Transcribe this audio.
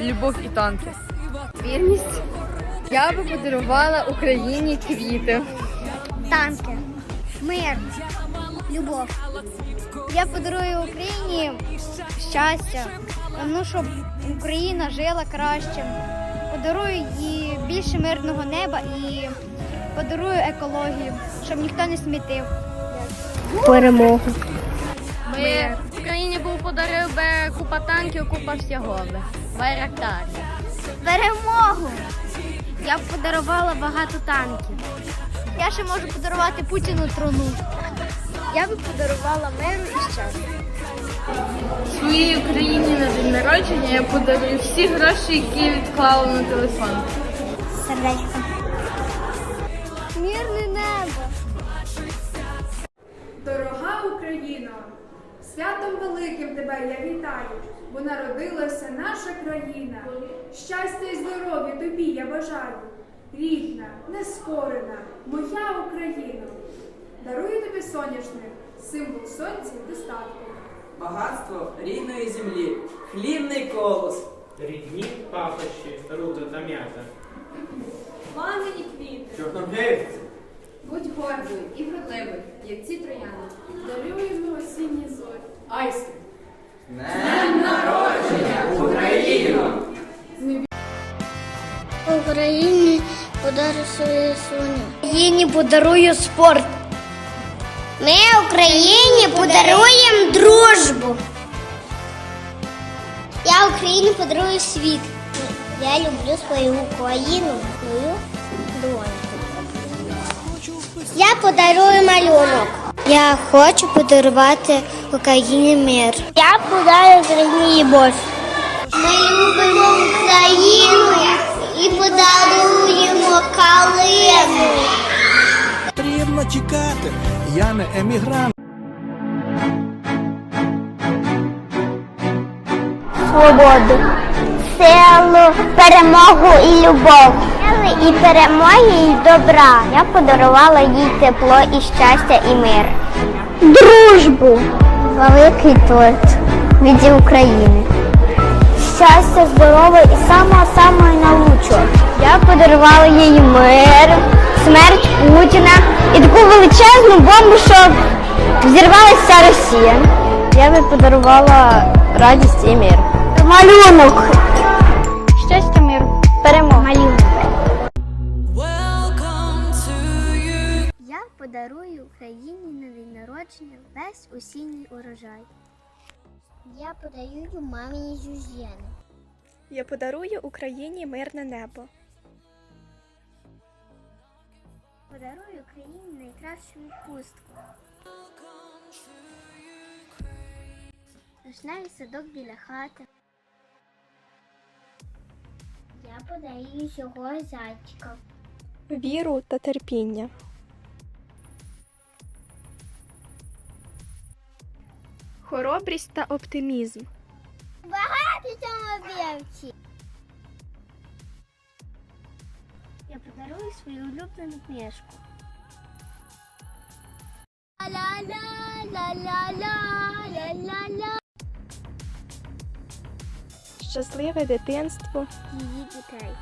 любов і танки. Вірність. Я би подарувала Україні квіти. Танки. Мир. Любов. Я подарую Україні щастя. Ну, щоб Україна жила краще. Подарую їй більше мирного неба і подарую екологію, щоб ніхто не смітив. Перемогу. Ми в Україні був подарив би купа танків, купа всього би. Байрактар. Перемогу! Я б подарувала багато танків. Я ще можу подарувати Путіну трону. Я би подарувала миру і щастя. Своїй Україні на день народження я подарую всі гроші, які відклала на телефон. Сердечко. Мирне небо. Дорога Україно, святом великим тебе я вітаю, бо народилася наша країна. Щастя і здоров'я тобі я бажаю. Рідна, нескорена, моя Україна. Дарую тобі соняшник, символ сонця і достатку. Багатство рідної землі, хлібний колос. Рідні пахощі, рута та м'ята. Мамині квіти, Чорногривці. Будь гордою і вродливою, як ці трояни. Даруємо осінні зорі. Айськи. Днем народження, Україно! Україні подарую свою соню. Україні подарую спорт. Ми Україні подаруємо дружбу. Я Україні подарую світ. Я люблю свою Україну, свою доньку. Я подарую малюнок. Я хочу подарувати Україні мир. Я подарую Україні любов. Ми любимо Україну і подаруємо калину. Потрібно чекати. Я не емігрант. Свободу, силу, перемогу і любов. Сили і перемоги і добра. Я подарувала їй тепло і щастя і мир. Дружбу. Великий торт від України. Щастя, здоров'я і самого самого найкращого. Я подарувала їй мир, смерть Путіна і таку величезну бомбу, щоб взірвалася вся Росія. Я би подарувала радість і мир. Малюнок. Щастя, миру. Перемога. Подарую Україні на день народження весь осінній урожай. Я подарую мамі Жюзєну. Я подарую Україні мирне небо. Подарую Україні найкращу відпустку. Вишневий садок біля хати. Я подарую цього зайчика. Віру та терпіння. Хоробрість та оптимізм. Багато самовівці. Я подарую свою улюблену книжку. Ла-ла-ла-ла-ла-ла-ла. Щасливе дитинство. Її дітей.